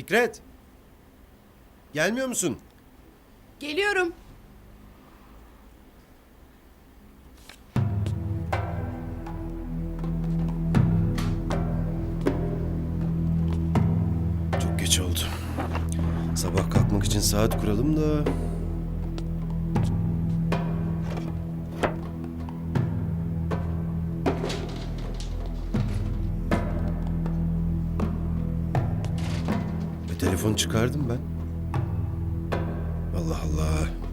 Fikret. Gelmiyor musun? Geliyorum. Çok geç oldu. Sabah kalkmak için saat kuralım da... telefon çıkardım ben. Allah Allah.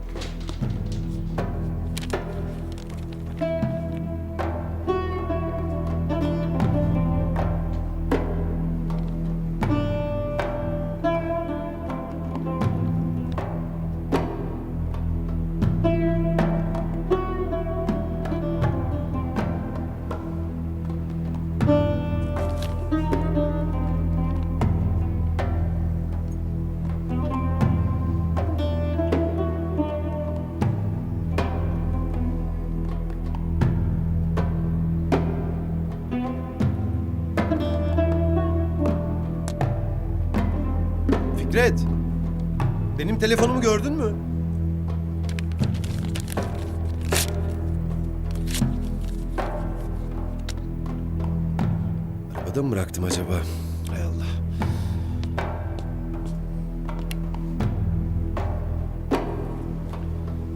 Fikret. Benim telefonumu gördün mü? Arabada mı bıraktım acaba? Hay Allah.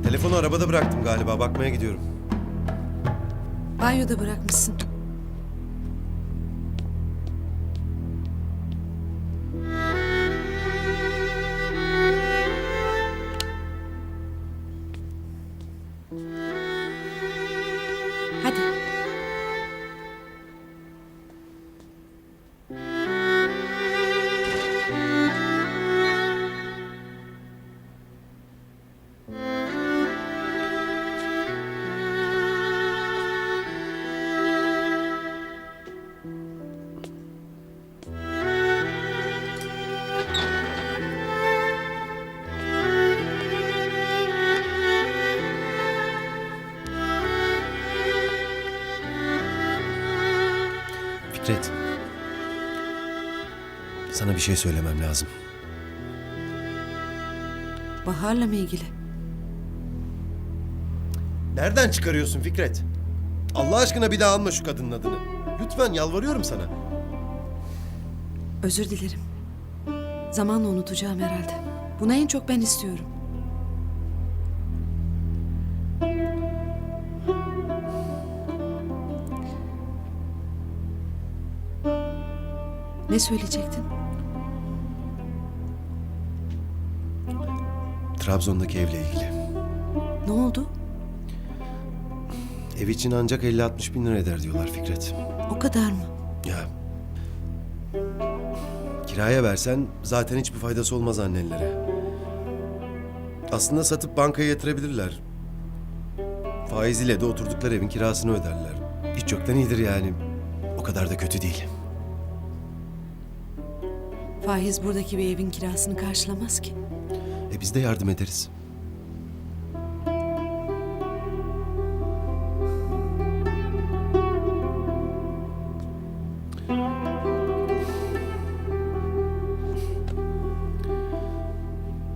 Telefonu arabada bıraktım galiba. Bakmaya gidiyorum. Banyoda bırakmışsın. Fikret. Sana bir şey söylemem lazım. Bahar'la mı ilgili? Nereden çıkarıyorsun Fikret? Allah aşkına bir daha alma şu kadının adını. Lütfen yalvarıyorum sana. Özür dilerim. Zamanla unutacağım herhalde. Bunu en çok ben istiyorum. Ne söyleyecektin? Trabzon'daki evle ilgili. Ne oldu? Ev için ancak 50-60 bin lira eder diyorlar Fikret. O kadar mı? Ya. Kiraya versen zaten hiçbir faydası olmaz annenlere. Aslında satıp bankaya yatırabilirler. Faiziyle de oturdukları evin kirasını öderler. Hiç yoktan iyidir yani. O kadar da kötü değil. Faiz buradaki bir evin kirasını karşılamaz ki. E biz de yardım ederiz.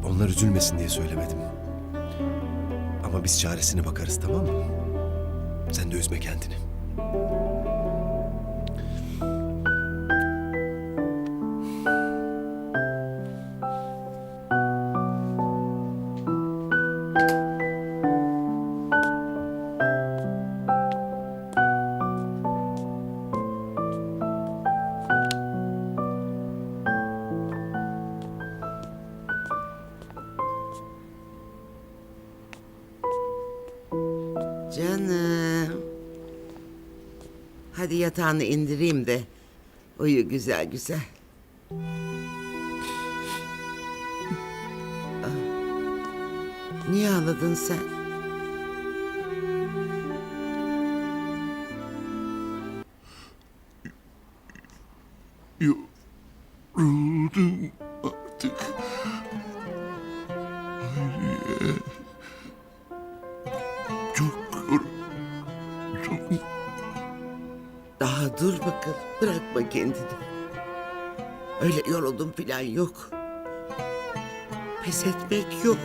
Onlar üzülmesin diye söylemedim. Ama biz çaresine bakarız tamam mı? Sen de üzme kendini. Hadi yatağını indireyim de uyu güzel güzel. Ah. Niye ağladın sen? Yoruldum artık. Hayriye. Çok yoruldum. Daha dur bakalım. Bırakma kendini. Öyle yoruldum falan yok. Pes etmek yok.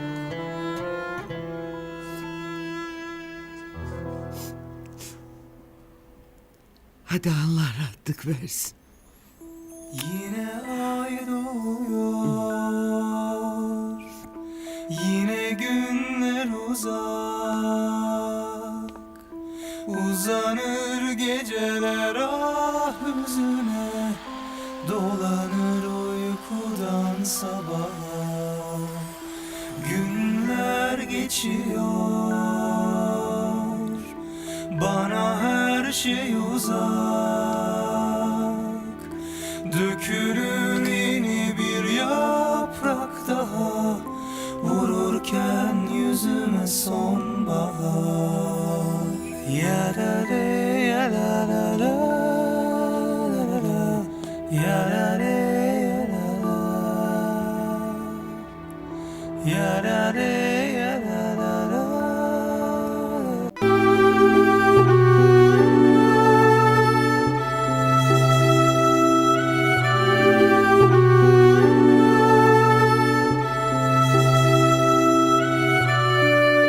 Hadi Allah rahatlık versin. Yine ay doğuyor Yine günler uzak Uzanır geceler ah hüzüne Dolanır uykudan sabaha. Günler geçiyor. Bana her şey uzak. Dökülür yeni bir yaprak daha. Vururken yüzüme sonbahar. Ya